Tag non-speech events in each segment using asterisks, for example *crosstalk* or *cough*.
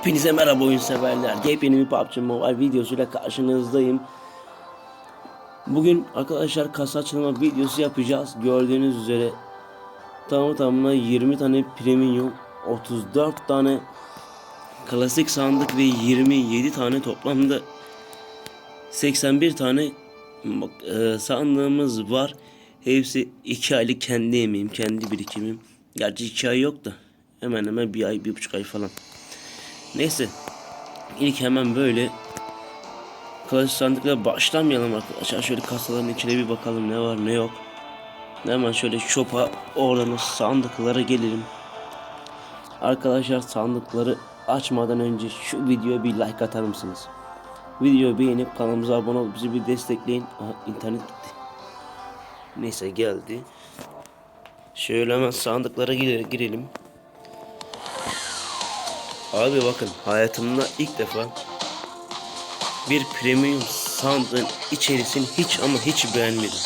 Hepinize merhaba oyun severler. Yepyeni bir PUBG Mobile videosuyla karşınızdayım. Bugün arkadaşlar kasa açılma videosu yapacağız. Gördüğünüz üzere tamı tamına 20 tane premium, 34 tane klasik sandık ve 27 tane toplamda 81 tane e, sandığımız var. Hepsi 2 aylık kendi emeğim, kendi birikimim. Gerçi 2 ay yok da hemen hemen bir ay, bir buçuk ay falan. Neyse. İlk hemen böyle klasik sandıkla başlamayalım arkadaşlar. Şöyle kasaların içine bir bakalım ne var ne yok. Hemen şöyle shop'a oradan sandıklara gelelim. Arkadaşlar sandıkları açmadan önce şu videoya bir like atar mısınız? Videoyu beğenip kanalımıza abone olup bizi bir destekleyin. Aha internet gitti. Neyse geldi. Şöyle hemen sandıklara gire- girelim. Abi bakın hayatımda ilk defa bir premium sandığın içerisini hiç ama hiç beğenmedim.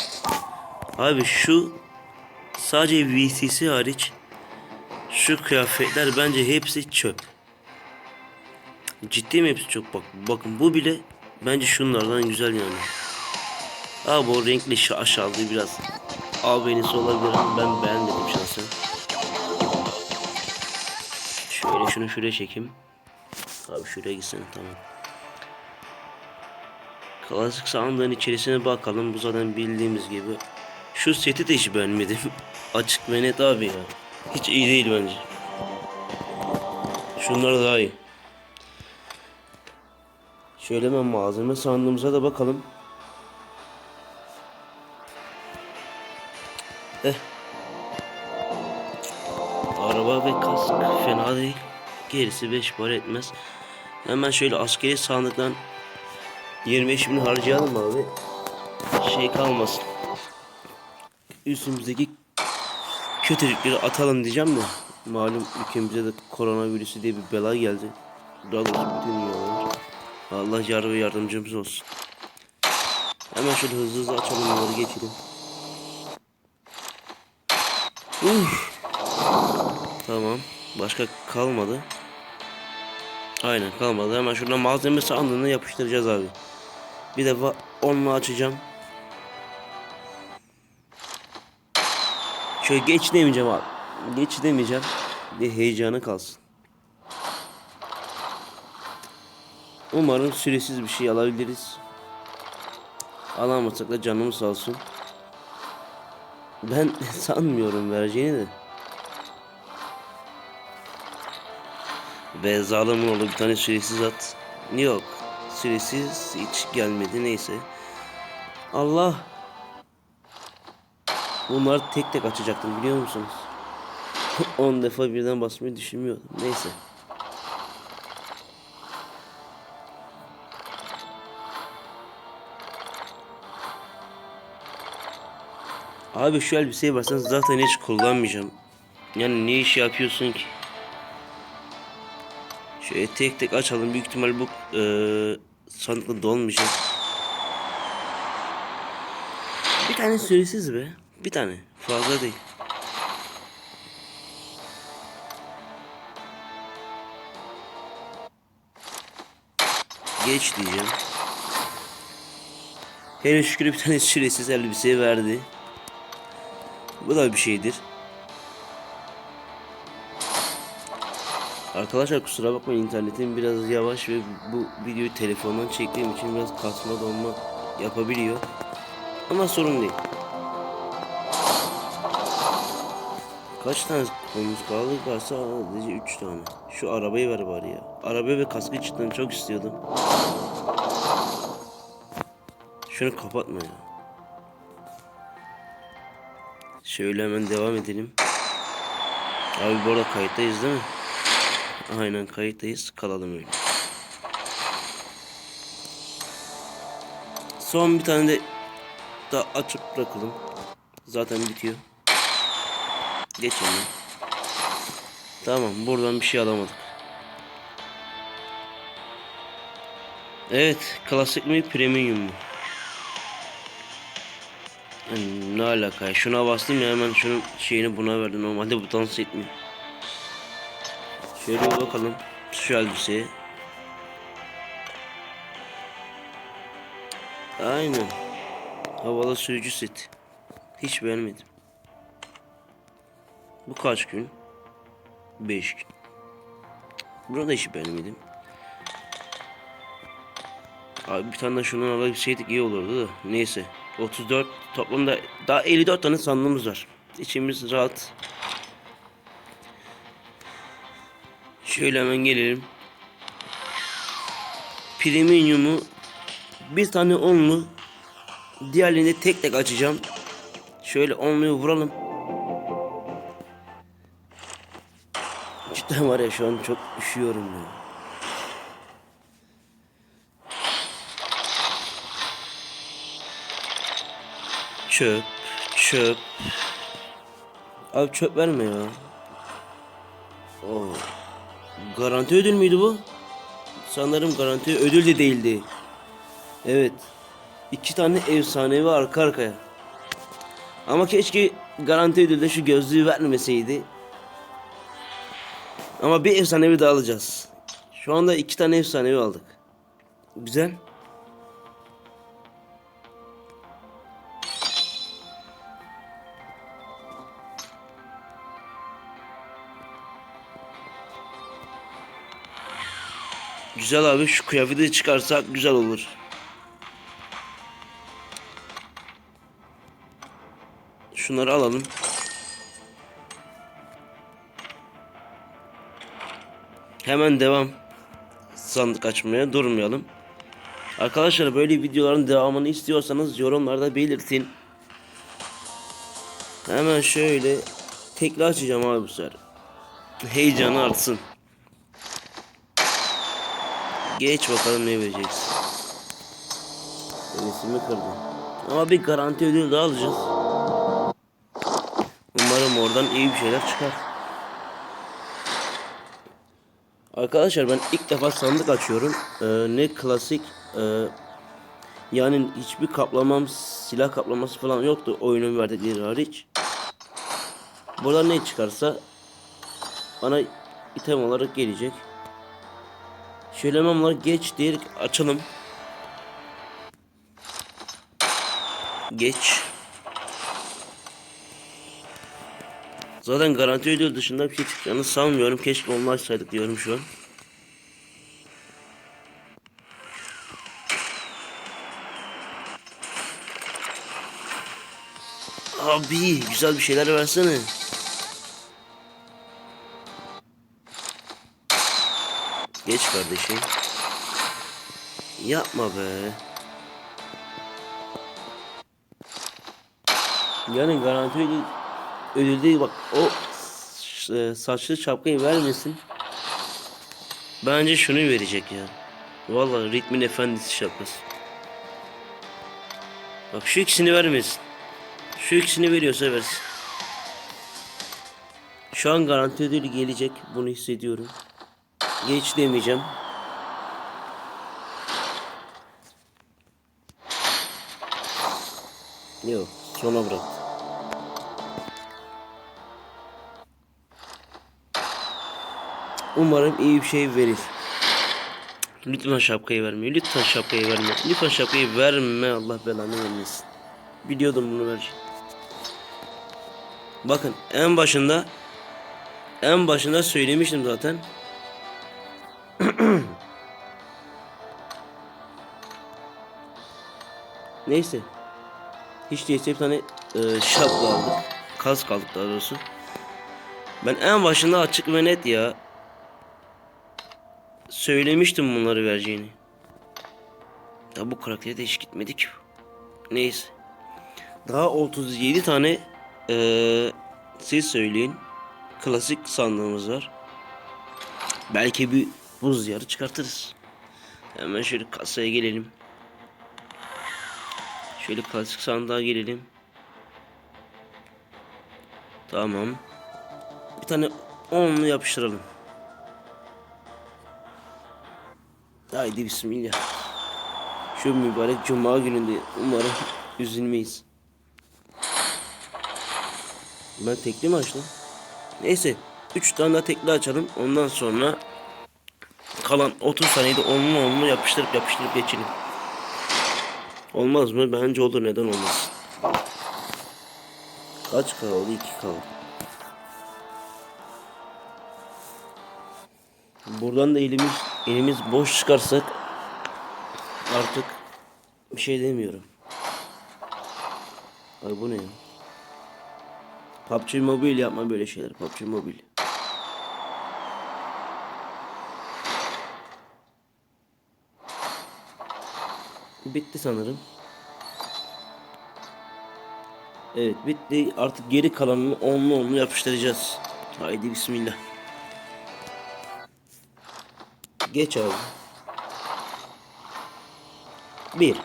Abi şu sadece VCC hariç şu kıyafetler bence hepsi çöp. Ciddi mi hepsi çöp bak. Bakın bu bile bence şunlardan güzel yani. Abi o renkli aşağıda biraz albenisi olabilir ama ben beğenmedim şunu şuraya çekeyim. Abi şuraya gitsene tamam. Klasik sandığın içerisine bakalım. Bu zaten bildiğimiz gibi. Şu seti de hiç beğenmedim. *laughs* Açık ve net abi ya. Hiç iyi değil bence. Şunlar daha iyi. Şöyle hemen malzeme sandığımıza da bakalım. Eh. Araba ve kask fena değil. Gerisi 5 para etmez. Hemen şöyle askeri sandıktan 25 bin harcayalım abi. Şey kalmasın. Üstümüzdeki kötülükleri atalım diyeceğim de. Malum ülkemize de koronavirüsü diye bir bela geldi. Daha doğrusu bütün dünyalar. Allah yar ve yardımcımız olsun. Hemen şöyle hızlı hızlı açalım bunları geçelim. Uf. Tamam. Başka kalmadı. Aynen kalmadı. Hemen şuradan malzeme sandığını yapıştıracağız abi. Bir defa onunla açacağım. Şöyle geç demeyeceğim abi. Geç demeyeceğim. Bir heyecanı kalsın. Umarım süresiz bir şey alabiliriz. Alamazsak da canımız sağ olsun. Ben *laughs* sanmıyorum vereceğini de. Ve zalimin oldu bir tane süresiz at. Yok. Süresiz hiç gelmedi neyse. Allah. Bunları tek tek açacaktım biliyor musunuz? *laughs* 10 defa birden basmayı düşünmüyordum. Neyse. Abi şu elbiseyi versen zaten hiç kullanmayacağım. Yani ne iş yapıyorsun ki? Şöyle tek tek açalım. Büyük ihtimal bu eee sandıkla dolmayacak. Bir tane süresiz be. Bir tane. Fazla değil. Geç diyeceğim. Hele şükür bir tane süresiz elbise verdi. Bu da bir şeydir. Arkadaşlar kusura bakmayın internetim biraz yavaş ve bu videoyu telefondan çektiğim için biraz kasma donma yapabiliyor. Ama sorun değil. Kaç tane konumuz kaldı? Varsa sadece 3 tane. Şu arabayı ver bari ya. Araba ve kaskı cidden çok istiyordum. Şunu kapatma ya. Şöyle hemen devam edelim. Abi bu arada kayıttayız değil mi? Aynen kayıttayız. Kalalım öyle. Son bir tane de daha açıp bırakalım. Zaten bitiyor. Geçelim. Tamam buradan bir şey alamadık. Evet klasik mi premium mu? Yani ne alaka? Şuna bastım ya hemen şunun şeyini buna verdim. Normalde bu dans. Şöyle bir bakalım. Şu elbiseye. Aynen. Havalı sürücü seti. Hiç beğenmedim. Bu kaç gün? 5 gün. Bunu da hiç beğenmedim. Abi bir tane de şundan alabilseydik iyi olurdu da. Neyse. 34 toplamda daha 54 tane sandığımız var. İçimiz rahat. Şöyle hemen gelelim. Premium'u bir tane onlu diğerlerini tek tek açacağım. Şöyle onluyu vuralım. Cidden var ya şu an çok üşüyorum ya. Çöp, çöp. Abi çöp verme ya. Oo. Garanti ödül müydü bu? Sanırım garanti ödül de değildi. Evet. İki tane efsanevi arka arkaya. Ama keşke garanti ödülde şu gözlüğü vermeseydi. Ama bir efsanevi daha alacağız. Şu anda iki tane efsanevi aldık. Güzel. Güzel abi şu kıyafeti çıkarsak güzel olur. Şunları alalım. Hemen devam. Sandık açmaya durmayalım. Arkadaşlar böyle videoların devamını istiyorsanız yorumlarda belirtin. Hemen şöyle tekli açacağım abi bu sefer. Heyecanı artsın. Geç bakalım ne vereceksin. Enesimi kırdım. Ama bir garanti ödül daha alacağız. Umarım oradan iyi bir şeyler çıkar. Arkadaşlar ben ilk defa sandık açıyorum. Ee, ne klasik e, yani hiçbir kaplamam silah kaplaması falan yoktu oyunun verdikleri hariç. Burada ne çıkarsa bana item olarak gelecek. Bunları geç diyerek açalım. Geç. Zaten garanti ödül dışında bir şey çıkacağını sanmıyorum. Keşke onu açsaydık diyorum şu an. Abi güzel bir şeyler versene. Kardeşim. Yapma be. Yani garanti ödül, ödül değil bak o e, saçlı şapkayı vermesin. Bence şunu verecek ya. Vallahi ritmin efendisi şapkası. Bak şu ikisini vermesin. Şu ikisini veriyorsa versin. Şu an garanti ödülü gelecek. Bunu hissediyorum. Geç demeyeceğim. Yok, sona bırak. Umarım iyi bir şey verir. Lütfen şapkayı verme. Lütfen şapkayı verme. Lütfen şapkayı verme. Allah belanı vermesin. Biliyordum bunu vereceğim. Bakın en başında en başında söylemiştim zaten. *clears throat* Neyse. Hiç değilse bir tane e, şapka aldık. Kask aldık daha doğrusu. Ben en başında açık ve net ya. Söylemiştim bunları vereceğini. Ya bu karaktere de hiç gitmedi ki. Neyse. Daha 37 tane e, siz söyleyin. Klasik sandığımız var. Belki bir buz yarı çıkartırız. Hemen şöyle kasaya gelelim. Şöyle klasik sandığa gelelim. Tamam. Bir tane onlu yapıştıralım. Haydi bismillah. Şu mübarek cuma gününde umarım üzülmeyiz. Ben tekli mi açtım? Neyse. 3 tane daha tekli açalım. Ondan sonra Kalan 30 saniyede onunla onunla yapıştırıp yapıştırıp geçelim. Olmaz mı? Bence olur. Neden olmaz? Kaç kaldı? 2 kaldı. Buradan da elimiz elimiz boş çıkarsak artık bir şey demiyorum. Ay bu ne ya? PUBG Mobile yapma böyle şeyler. PUBG Mobile. Bitti sanırım. Evet bitti. Artık geri kalanını onlu onlu yapıştıracağız. Haydi bismillah. Geç abi. Bir.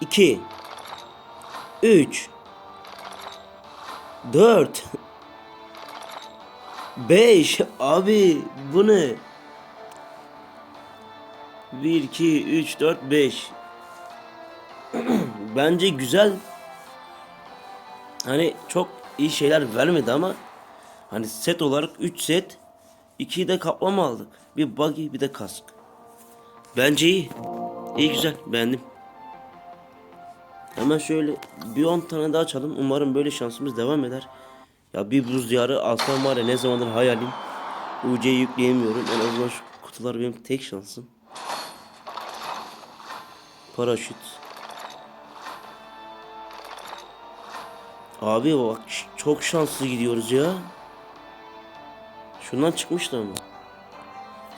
iki, Üç. Dört. Beş. Abi bu ne? Bir, iki, üç, dört, beş. Bence güzel. Hani çok iyi şeyler vermedi ama hani set olarak 3 set 2 de kaplama aldık. Bir buggy bir de kask. Bence iyi. İyi güzel beğendim. Hemen şöyle bir 10 tane daha açalım. Umarım böyle şansımız devam eder. Ya bir buz diyarı alsam var ya ne zamandır hayalim. UC'yi yükleyemiyorum. En azından şu kutular benim tek şansım. Paraşüt. Abi bak çok şanslı gidiyoruz ya. Şundan çıkmıştı ama.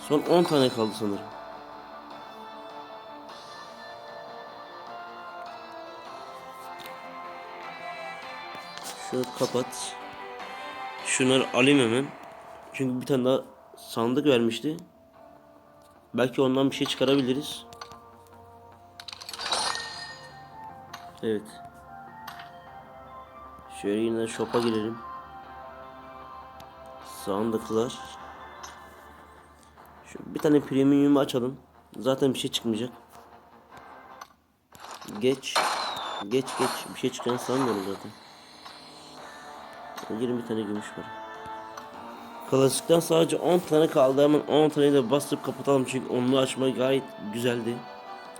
Son 10 tane kaldı sanırım. Şunu kapat. Şunları alayım hemen. Çünkü bir tane daha sandık vermişti. Belki ondan bir şey çıkarabiliriz. Evet. Şöyle yine shop'a girelim. Sandıklar. Şu bir tane premium açalım. Zaten bir şey çıkmayacak. Geç. Geç geç. Bir şey çıkacağını sanmıyorum zaten. 20 tane gümüş var. Klasikten sadece 10 tane kaldı. Hemen 10 taneyi de basıp kapatalım. Çünkü onu açma gayet güzeldi.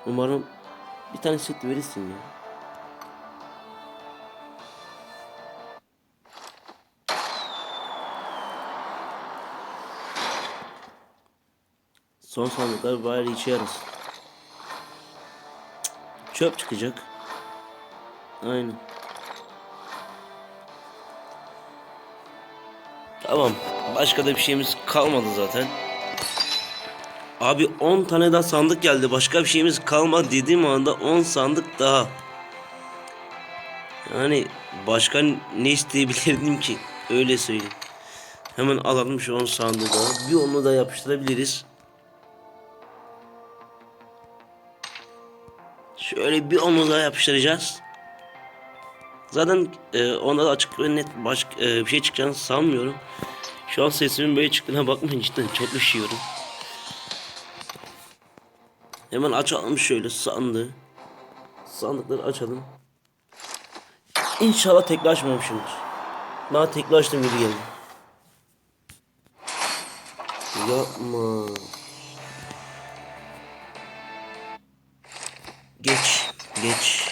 Umarım bir tane set verirsin ya. Son sandıklar bari işe yarasın. Çöp çıkacak. Aynen. Tamam. Başka da bir şeyimiz kalmadı zaten. Abi 10 tane daha sandık geldi. Başka bir şeyimiz kalmadı dediğim anda 10 sandık daha. Yani başka ne isteyebilirdim ki? Öyle söyleyeyim. Hemen alalım şu 10 sandığı daha. Bir onu da yapıştırabiliriz. Şöyle bir daha yapıştıracağız. Zaten e, onda da açık ve net başka e, bir şey çıkacağını sanmıyorum. Şu an sesimin böyle çıktığına bakmayın cidden çok üşüyorum. Hemen açalım şöyle sandığı. Sandıkları açalım. İnşallah tekli açmamışımdır. Bana tekli açtım gibi geldi. Yapma. Geç.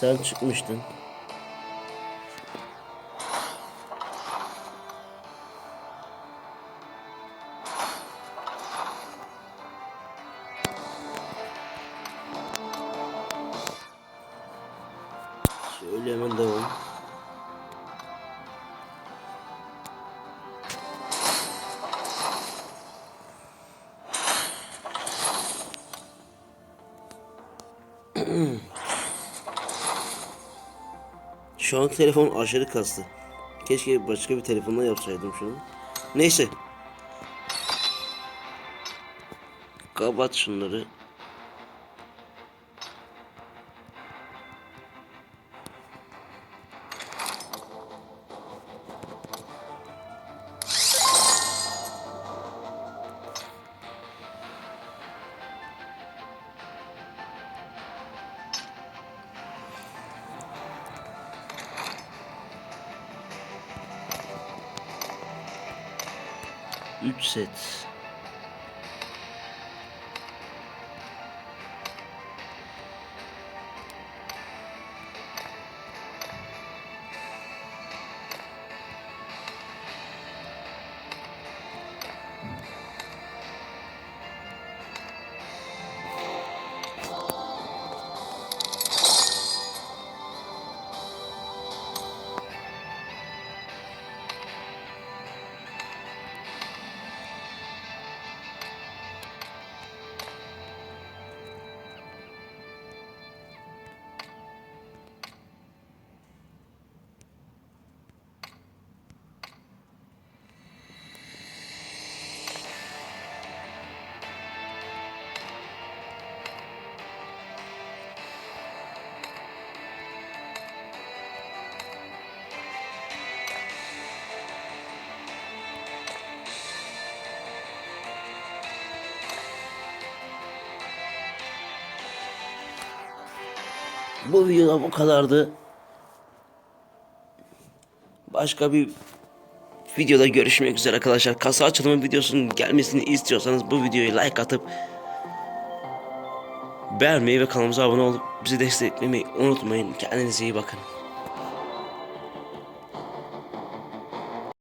Sen çıkmıştın. Şu an telefon aşırı kastı. Keşke başka bir telefonla yapsaydım şunu. Neyse. Kapat şunları. 3 set. Bu videoda bu kadardı. Başka bir videoda görüşmek üzere arkadaşlar. Kasa açılımı videosunun gelmesini istiyorsanız bu videoyu like atıp beğenmeyi ve kanalımıza abone olup bizi desteklemeyi unutmayın. Kendinize iyi bakın.